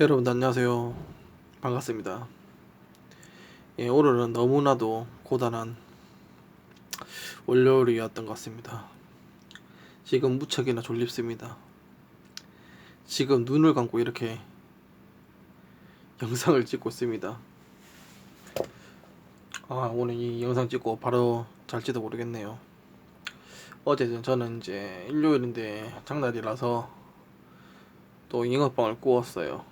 여러분 안녕하세요. 반갑습니다. 예, 오늘은 너무나도 고단한 월요일이었던 것 같습니다. 지금 무척이나 졸립습니다. 지금 눈을 감고 이렇게 영상을 찍고 있습니다. 아 오늘 이 영상 찍고 바로 잘지도 모르겠네요. 어제 저는 이제 일요일인데 장날이라서 또 잉어빵을 구웠어요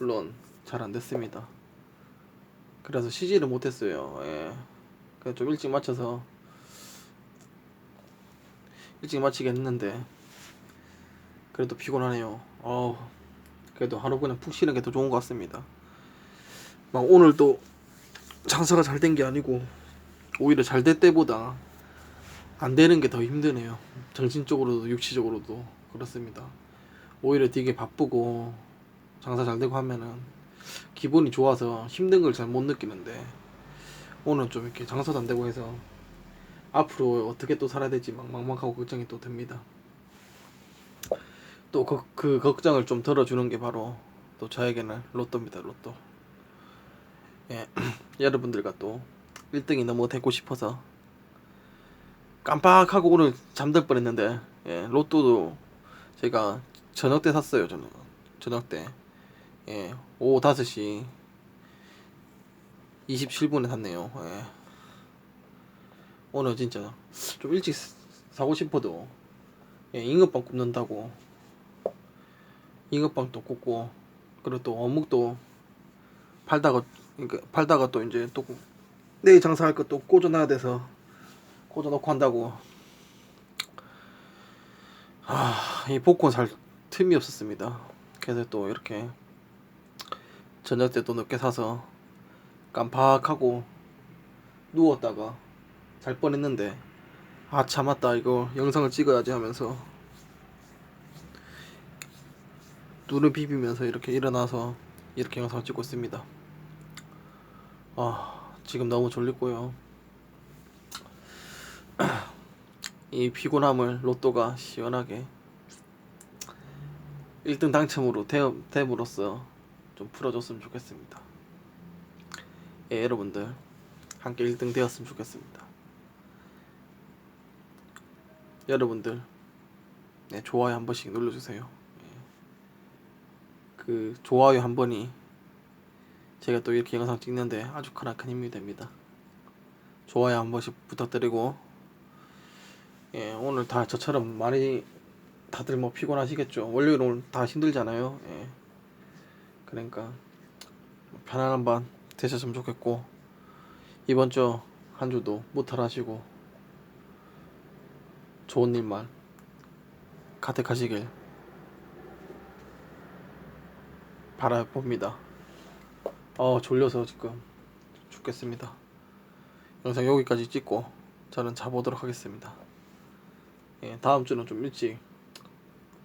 물론 잘 안 됐습니다. 그래서 쉬지를 못했어요. 예. 그래서 좀 일찍 마쳐서 일찍 마치게 했는데 그래도 피곤하네요. 어 그래도 하루 그냥 푹 쉬는 게 더 좋은 것 같습니다. 막 오늘도 장사가 잘 된 게 아니고 오히려 잘 될 때보다 안 되는 게 더 힘드네요. 정신적으로도 육체적으로도 그렇습니다. 오히려 되게 바쁘고 장사 잘 되고 하면은 기분이 좋아서 힘든 걸 잘 못 느끼는데 오늘 좀 이렇게 장사도 안 되고 해서 앞으로 어떻게 또 살아야 될지 막 막막하고 걱정이 또 됩니다. 또그 걱정을 좀 덜어주는 게 바로 또 저에게는 로또입니다. 로또. 예, 여러분들과 또 1등이 너무 되고 싶어서 깜빡하고 오늘 잠들 뻔했는데 예, 로또도 제가 저녁 때 샀어요. 저는 저녁 때. 예, 오후 5시 27분에 샀네요. 예. 오늘 진짜 좀 일찍 사고 싶어도 예, 잉어빵 굽는다고 잉어빵도 굽고 그리고 또 어묵도 팔다가 그러니까 팔다가 또 이제 또 내일 장사할 것도 꽂아놔야 돼서 꽂아놓고 한다고 아, 이 복권 살 틈이 없었습니다. 그래서 또 이렇게 저녁 때 또 늦게 사서 깜빡하고 누웠다가 잘 뻔했는데 아 참았다 이거 영상을 찍어야지 하면서 눈을 비비면서 이렇게 일어나서 이렇게 영상을 찍고 있습니다. 아 지금 너무 졸리고요. 이 피곤함을 로또가 시원하게 1등 당첨으로 됨으로써 좀 풀어줬으면 좋겠습니다. 예, 여러분들 함께 1등 되었으면 좋겠습니다. 여러분들 네, 좋아요 한 번씩 눌러주세요. 예. 그 좋아요 한 번이 제가 또 이렇게 영상 찍는데 아주 크나큰 힘이 됩니다. 좋아요 한 번씩 부탁드리고 예, 오늘 다 저처럼 많이 다들 뭐 피곤하시겠죠. 월요일 오늘 다 힘들잖아요. 예. 그러니까 편안한 밤 되셨으면 좋겠고 이번 주 한 주도 무탈하시고 좋은 일만 가득하시길 바라봅니다. 어 졸려서 지금 죽겠습니다. 영상 여기까지 찍고 저는 자보도록 하겠습니다. 예, 다음 주는 좀 일찍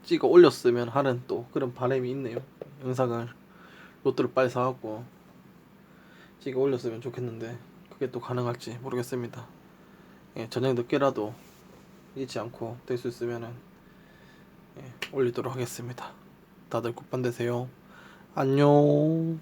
찍어 올렸으면 하는 또 그런 바람이 있네요. 영상을 로또를 빨리 사갖고 찍어 올렸으면 좋겠는데 그게 또 가능할지 모르겠습니다. 예, 저녁 늦게라도 잊지 않고 될 수 있으면은 예, 올리도록 하겠습니다. 다들 굿밤 되세요. 안녕.